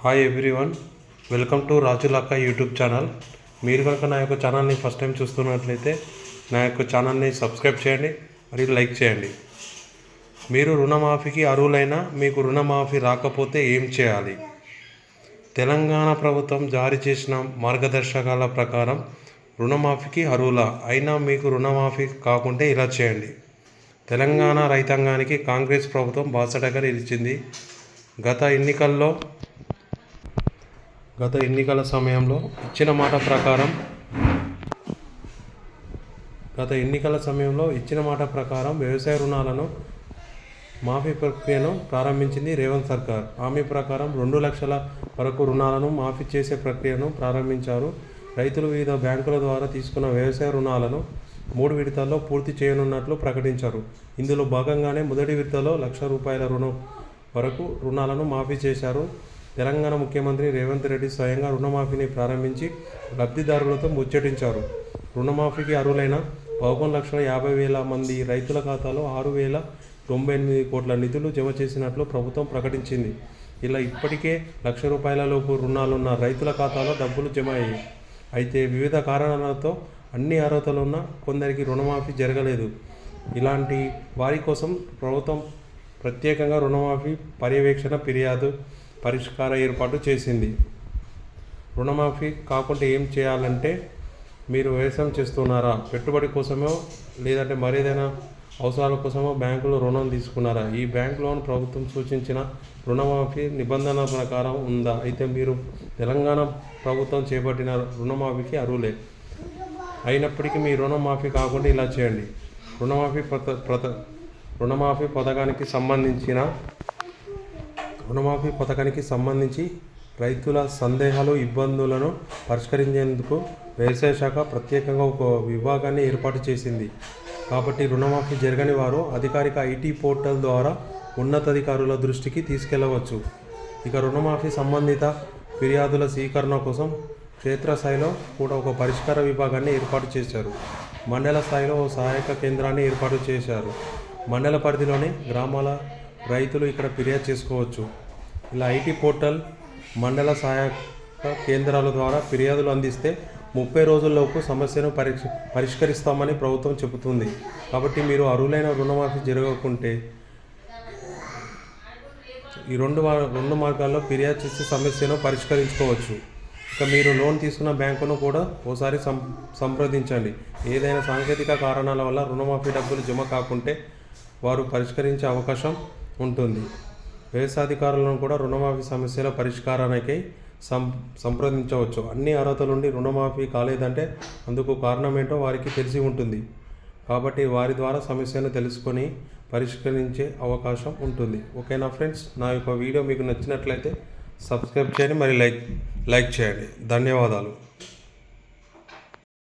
Hi everyone welcome to Rajulakka YouTube channel మీరు కనుక నా యొక్క ఛానల్ని ఫస్ట్ టైం చూస్తున్నట్లయితే నా యొక్క ఛానల్ని సబ్స్క్రైబ్ చేయండి మరియు లైక్ చేయండి. మీరు రుణమాఫీకి అర్హులైనా మీకు రుణమాఫీ రాకపోతే ఏం చేయాలి? తెలంగాణ ప్రభుత్వం జారీ చేసిన మార్గదర్శకాల ప్రకారం రుణమాఫీకి అర్హుల? అయినా మీకు రుణమాఫీ కాకుంటే ఇలా చేయండి. తెలంగాణ రైతాంగానికి కాంగ్రెస్ ప్రభుత్వం బాసటగా నిలిచింది గత ఎన్నికల్లో గత ఎన్నికల సమయంలో ఇచ్చిన మాట ప్రకారం గత ఎన్నికల సమయంలో ఇచ్చిన మాట ప్రకారం వ్యవసాయ రుణాలను మాఫీ ప్రక్రియను ప్రారంభించింది రేవంత్ సర్కార్. హామీ ప్రకారం రెండు లక్షల వరకు రుణాలను మాఫీ చేసే ప్రక్రియను ప్రారంభించారు. రైతులు వివిధ బ్యాంకుల ద్వారా తీసుకున్న వ్యవసాయ రుణాలను మూడు విడతల్లో పూర్తి చేయనున్నట్లు ప్రకటించారు. ఇందులో భాగంగానే మొదటి విడతలో లక్ష రూపాయల రుణం వరకు రుణాలను మాఫీ చేశారు. తెలంగాణ ముఖ్యమంత్రి రేవంత్ రెడ్డి స్వయంగా రుణమాఫీని ప్రారంభించి లబ్ధిదారులతో ముచ్చటించారు. రుణమాఫీకి అర్హులైన పదకొండు లక్షల యాభై వేల మంది రైతుల ఖాతాలో ఆరు వేల తొంభై ఎనిమిది కోట్ల నిధులు జమ చేసినట్లు ప్రభుత్వం ప్రకటించింది. ఇలా ఇప్పటికే లక్ష రూపాయలలోపు రుణాలున్న రైతుల ఖాతాలో డబ్బులు జమ అయ్యాయి. అయితే వివిధ కారణాలతో అన్ని అర్హతలు ఉన్న కొందరికి రుణమాఫీ జరగలేదు. ఇలాంటి వారి కోసం ప్రభుత్వం ప్రత్యేకంగా రుణమాఫీ పర్యవేక్షణ ఫిర్యాదు పరిష్కార ఏర్పాటు చేసింది. రుణమాఫీ కాకుండా ఏం చేయాలంటే మీరు వ్యవసాయం చేస్తున్నారా? పెట్టుబడి కోసమో లేదంటే మరేదైనా అవసరాల కోసమో బ్యాంకులో రుణం తీసుకున్నారా? ఈ బ్యాంక్ లోన్ ప్రభుత్వం సూచించిన రుణమాఫీ నిబంధనల ప్రకారం ఉందా? అయితే మీరు తెలంగాణ ప్రభుత్వం చేపట్టిన రుణమాఫీకి అర్హులే. అయినప్పటికీ మీ రుణమాఫీ కాకుండా ఇలా చేయండి. రుణమాఫీ ప్రత ప్రత రుణమాఫీ పథకానికి సంబంధించిన రుణమాఫీ పథకానికి సంబంధించి రైతుల సందేహాలు ఇబ్బందులను పరిష్కరించేందుకు వ్యవసాయ శాఖ ప్రత్యేకంగా ఒక విభాగాన్ని ఏర్పాటు చేసింది. కాబట్టి రుణమాఫీ జరగని వారు అధికారిక ఐటీ పోర్టల్ ద్వారా ఉన్నతాధికారుల దృష్టికి తీసుకెళ్ళవచ్చు. ఇక రుణమాఫీ సంబంధిత ఫిర్యాదుల స్వీకరణ కోసం క్షేత్రస్థాయిలో కూడా ఒక పరిష్కార విభాగాన్ని ఏర్పాటు చేశారు. మండల స్థాయిలో ఓ సహాయక కేంద్రాన్ని ఏర్పాటు చేశారు. మండల పరిధిలోని గ్రామాల రైతులు ఇక్కడ ఫిర్యాదు చేసుకోవచ్చు. ఇలా ఐటీ పోర్టల్ మండల సహాయక కేంద్రాల ద్వారా ఫిర్యాదులు అందిస్తే ముప్పై రోజుల్లోపు సమస్యను పరిష్ పరిష్కరిస్తామని ప్రభుత్వం చెబుతుంది. కాబట్టి మీరు అర్హులైన రుణమాఫీ జరగకుంటే ఈ రెండు రెండు మార్గాల్లో ఫిర్యాదు చేసి సమస్యను పరిష్కరించుకోవచ్చు. ఇక మీరు లోన్ తీసుకున్న బ్యాంకును కూడా ఓసారి సం సంప్రదించండి. ఏదైనా సాంకేతిక కారణాల వల్ల రుణమాఫీ డబ్బులు జమ కాకుంటే వారు పరిష్కరించే అవకాశం ఉంటుంది. వ్యవసాయాధికారులను కూడా రుణమాఫీ సమస్యల పరిష్కారానికి సం సంప్రదించవచ్చు. అన్ని అర్హతలుండి రుణమాఫీ కాలేదంటే అందుకు కారణం ఏంటో వారికి తెలిసి ఉంటుంది. కాబట్టి వారి ద్వారా సమస్యను తెలుసుకొని పరిష్కరించే అవకాశం ఉంటుంది. ఓకేనా ఫ్రెండ్స్? నా యొక్క వీడియో మీకు నచ్చినట్లయితే సబ్స్క్రైబ్ చేయండి మరి లైక్ లైక్ చేయండి. ధన్యవాదాలు.